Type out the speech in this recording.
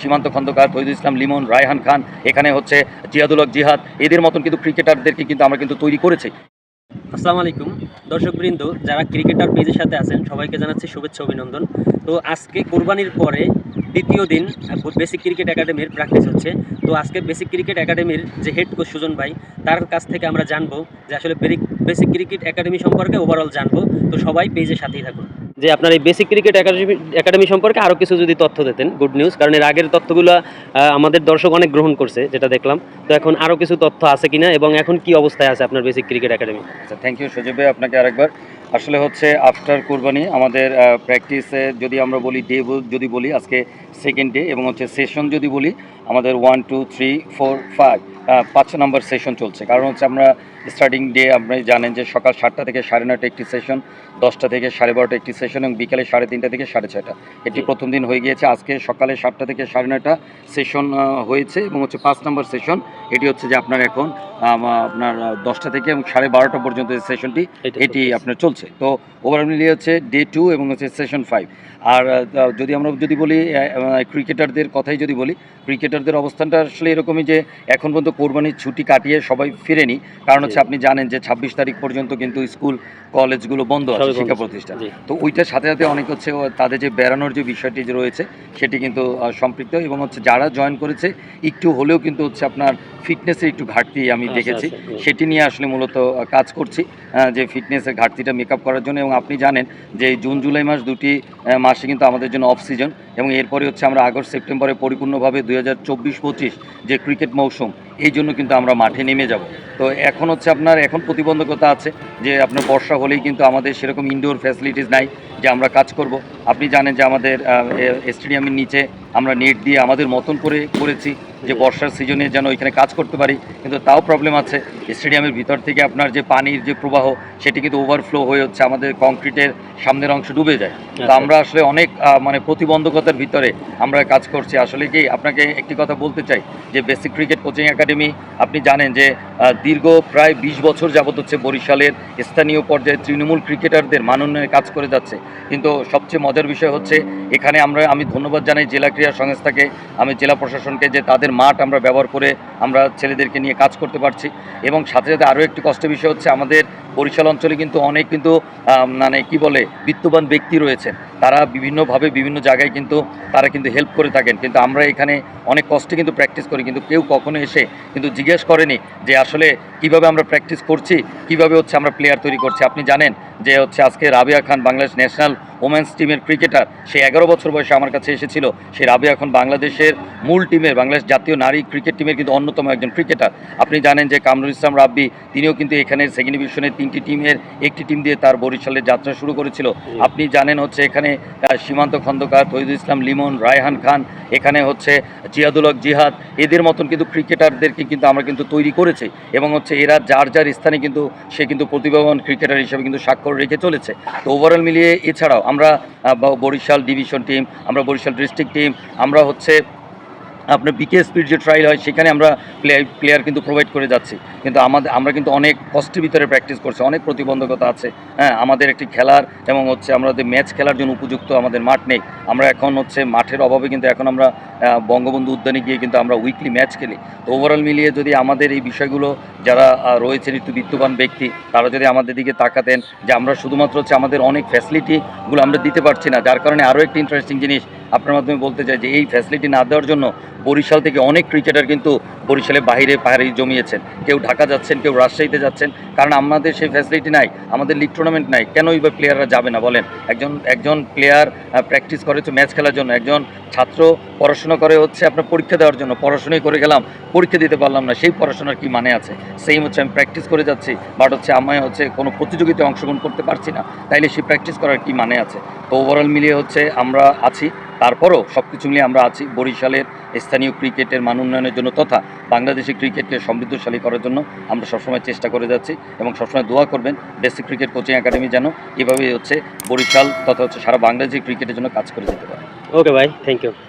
সীমান্ত খন্দকার তৈদুল ইসলাম, লিমন, রায়হান খান, এখানে হচ্ছে জিয়াদুল জিহাদ, এদের মতন কিন্তু ক্রিকেটারদেরকে কিন্তু আমরা কিন্তু তৈরি করেছি। আসসালামু আলাইকুম। দর্শকবৃন্দ, যারা ক্রিকেটার পেজের সাথে আছেন, সবাইকে জানাচ্ছি শুভেচ্ছা, অভিনন্দন। তো আজকে কোরবানির পরে দ্বিতীয় দিন বেসিক ক্রিকেট একাডেমির প্র্যাকটিস হচ্ছে। তো আজকে বেসিক ক্রিকেট একাডেমির যে হেড কোচ সুজন ভাই, তার কাছ থেকে আমরা জানব যে আসলে বেসিক ক্রিকেট একাডেমি সম্পর্কে ওভারঅল জানব। তো সবাই পেজের সাথেই থাকুন। যে আপনার এই বেসিক ক্রিকেট একাডেমি একাডেমি সম্পর্কে আরও কিছু যদি তথ্য দিতেন গুড নিউজ কারণ এর আগের তথ্যগুলো আমাদের দর্শক অনেক গ্রহণ করছে, যেটা দেখলাম। তো এখন আরও কিছু তথ্য আছে কিনা এবং এখন কি অবস্থায় আছে আপনার বেসিক ক্রিকেট একাডেমি আচ্ছা থ্যাংক ইউ সজীব আপনাকে আরেকবার। আসলে হচ্ছে আফটার কোরবানি, আমাদের প্র্যাকটিসে যদি আমরা বলি ডে যদি বলি, আজকে সেকেন্ড ডে এবং হচ্ছে সেশন যদি বলি আমাদের one two three four five পাঁচ নম্বর সেশন চলছে। কারণ হচ্ছে আমরা স্টার্টিং ডে আপনি জানেন যে সকাল সাতটা থেকে সাড়ে নয়টা একটি সেশন দশটা থেকে সাড়ে বারোটা একটি সেশন এবং বিকালে সাড়ে তিনটা থেকে সাড়ে ছয়টা। এটি প্রথম দিন হয়ে গিয়েছে। আজকে সকালে সাতটা থেকে সাড়ে নয়টা সেশন হয়েছে এবং হচ্ছে পাঁচ নম্বর সেশন এটি হচ্ছে যে আপনার এখন আপনার দশটা থেকে এবং সাড়ে বারোটা পর্যন্ত এই সেশনটি এটি আপনার চলছে। তো ওভারঅল মিলিয়ে হচ্ছে ডে টু এবং হচ্ছে সেশন ফাইভ আর যদি আমরা যদি বলি ক্রিকেটারদের কথাই যদি বলি ক্রিকেটারদের অবস্থানটা আসলে এরকমই যে এখন পর্যন্ত কোরবানির ছুটি কাটিয়ে সবাই ফিরেনি। কারণ হচ্ছে আপনি জানেন যে ছাব্বিশ তারিখ পর্যন্ত কিন্তু স্কুল কলেজগুলো বন্ধ আছে শিক্ষা প্রতিষ্ঠান তো ওইটার সাথে সাথে অনেক হচ্ছে তাদের যে বেড়ানোর যে বিষয়টি যে রয়েছে সেটি কিন্তু সম্পৃক্ত এবং হচ্ছে যারা জয়েন করেছে একটু হলেও কিন্তু হচ্ছে আপনার ফিটনেসের একটু ঘাটতি আমি আচ্ছা, দেখেছি। আচ্ছা, সেটি নিয়ে আসলে মূলত কাজ করছি যে ফিটনেসের ঘাটতিটা মেকআপ করার জন্য এবং আপনি জানেন যে জুন জুলাই মাস দুটি মাসে কিন্তু আমাদের জন্য অফ সিজন এবং এরপরে হচ্ছে আমরা আগস্ট সেপ্টেম্বরে পরিপূর্ণভাবে দুই হাজার চব্বিশ পঁচিশ যে ক্রিকেট মৌসুম, এই জন্য কিন্তু আমরা মাঠে নেমে যাব। তো এখন হচ্ছে আপনার, এখন প্রতিবন্ধকতা আছে যে আপনার বর্ষা হলেই কিন্তু আমাদের সেরকম ইনডোর ফ্যাসিলিটিস নাই যে আমরা কাজ করব। আপনি জানেন যে আমাদের স্টেডিয়ামের নিচে আমরা নেট দিয়ে আমাদের মতন করে করেছি। যে বর্ষার সিজনে যেন ওইখানে কাজ করতে পারি কিন্তু তাও প্রবলেম আছে। স্টেডিয়ামের ভিতর থেকে আপনার যে পানির যে প্রবাহ সেটি কিন্তু ওভারফ্লো হয়ে হচ্ছে আমাদের কংক্রিটের সামনের অংশ ডুবে যায়। তো আচ্ছা। আমরা আসলে অনেক মানে প্রতিবন্ধকতার ভিতরে আমরা কাজ করছি। আসলে কি আপনাকে একটি কথা বলতে চাই যে বেসিক ক্রিকেট কোচিং একাডেমি আপনি জানেন যে দীর্ঘ প্রায় বিশ বছর যাবত হচ্ছে বরিশালের স্থানীয় পর্যায়ে তৃণমূল ক্রিকেটারদের মানোন্নয়নে কাজ করে যাচ্ছে। কিন্তু সবচেয়ে মজার বিষয় হচ্ছে এখানে আমরা আমি ধন্যবাদ জানাই জেলা ক্রীড়া সংস্থাকে আমি জেলা প্রশাসনকে যে তাদের মাঠ আমরা ব্যবহার করে আমরা ছেলেদেরকে নিয়ে কাজ করতে পারছি। এবং সাথে সাথে আরও একটি কষ্টের বিষয় হচ্ছে আমাদের বরিশাল অঞ্চলে কিন্তু অনেক কিন্তু মানে কি বলে, বিত্তবান ব্যক্তি রয়েছেন। তারা বিভিন্নভাবে বিভিন্ন জায়গায় কিন্তু তারা কিন্তু হেল্প করে থাকেন। কিন্তু আমরা এখানে অনেক কষ্টে কিন্তু প্র্যাকটিস করি। কিন্তু কেউ কখনো এসে কিন্তু জিজ্ঞেস করেনি যে আসলে কীভাবে আমরা প্র্যাকটিস করছি, কীভাবে হচ্ছে আমরা প্লেয়ার তৈরি করছি। আপনি জানেন যে হচ্ছে আজকে রাবিয়া খান বাংলাদেশ ন্যাশনাল ওমেন্স টিমের ক্রিকেটার সে এগারো বছর বয়সে আমার কাছে এসেছিল। সে রাবিয়া এখন বাংলাদেশের মূল টিমের বাংলাদেশ জাতীয় নারী ক্রিকেট টিমের কিন্তু অন্যতম একজন ক্রিকেটার আপনি জানেন যে কামরুল ইসলাম রাব্বি, তিনিও কিন্তু এখানে সেকেন্ড ডিভিশনের তিনটি টিমের একটি টিম দিয়ে তার বরিশালের যাত্রা শুরু করেছিল। আপনি জানেন হচ্ছে এখানে সীমান্ত খন্দকার তৈদুল ইসলাম, লিমন, রায়হান খান, এখানে হচ্ছে জিয়াদুল হক জিহাদ, এদের মতন কিন্তু ক্রিকেটারদেরকে কিন্তু আমরা কিন্তু তৈরি করেছি। এবং হচ্ছে এরা যার যার স্থানে কিন্তু সে কিন্তু প্রতিভাবান ক্রিকেটার হিসেবে কিন্তু স্বাক্ষর রেখে চলেছে। তো ওভারঅল মিলিয়ে এছাড়াও আমরা বরিশাল ডিভিশন টিম আমরা বরিশাল ডিস্ট্রিক্ট টিম আমরা হচ্ছে আপনার বিকে স্পিড যে ট্রায়াল হয়, সেখানে আমরা প্লেয়ার প্লেয়ার কিন্তু প্রোভাইড করে যাচ্ছি। কিন্তু আমাদের আমরা কিন্তু অনেক কষ্টের ভিতরে প্র্যাকটিস করছি, অনেক প্রতিবন্ধকতা আছে হ্যাঁ আমাদের একটি খেলার এবং হচ্ছে আমাদের ম্যাচ খেলার জন্য উপযুক্ত আমাদের মাঠ নেই। আমরা এখন হচ্ছে মাঠের অভাবে কিন্তু এখন আমরা বঙ্গবন্ধু উদ্যানে গিয়ে কিন্তু আমরা উইকলি ম্যাচ খেলি। তো ওভারঅল মিলিয়ে যদি আমাদের এই বিষয়গুলো যারা রয়েছেন একটু বিত্তবান ব্যক্তি, তারা যদি আমাদের দিকে তাকাতেন যে আমরা শুধুমাত্র হচ্ছে আমাদের অনেক ফ্যাসিলিটিগুলো আমরা দিতে পারছি না, যার কারণে আরও একটি ইন্টারেস্টিং জিনিস আপনার মাধ্যমে বলতে চাই যে এই ফ্যাসিলিটি না দেওয়ার জন্য বরিশাল থেকে অনেক ক্রিকেটার কিন্তু বরিশালে বাইরে পাহাড়ে জমিয়েছেন। কেউ ঢাকা যাচ্ছেন, কেউ রাজশাহীতে যাচ্ছেন। কারণ আমাদের সেই ফ্যাসিলিটি নাই, আমাদের লিগ টুর্নামেন্ট নাই। কেনই বা প্লেয়াররা যাবে না বলেন? একজন একজন প্লেয়ার প্র্যাকটিস করে হচ্ছে ম্যাচ খেলার জন্য। একজন ছাত্র পড়াশোনা করে হচ্ছে আপনার পরীক্ষা দেওয়ার জন্য। পড়াশোনাই করে গেলাম, পরীক্ষা দিতে পারলাম না। সেই পড়াশোনার কি মানে আছে? সেম হচ্ছে আমি প্র্যাকটিস করে যাচ্ছি বাট হচ্ছে আমায় হচ্ছে কোনো প্রতিযোগিতায় অংশগ্রহণ করতে পারছি না। তাইলে সেই প্র্যাকটিস করার কি মানে আছে? তো ওভারঅল মিলিয়ে হচ্ছে আমরা আছি। তারপরও সব কিছু মিলিয়ে আমরা আছি বরিশালের স্থানীয় ক্রিকেটের মান উন্নয়নের জন্য তথা বাংলাদেশি ক্রিকেটকে সমৃদ্ধশালী করার জন্য আমরা সবসময় চেষ্টা করে যাচ্ছি এবং সবসময় দোয়া করবেন বেসিক ক্রিকেট কোচিং একাডেমি যেন এভাবেই হচ্ছে বরিশাল তথা হচ্ছে সারা বাংলাদেশি ক্রিকেটের জন্য কাজ করে যেতে পারে। ওকে ভাই থ্যাংক ইউ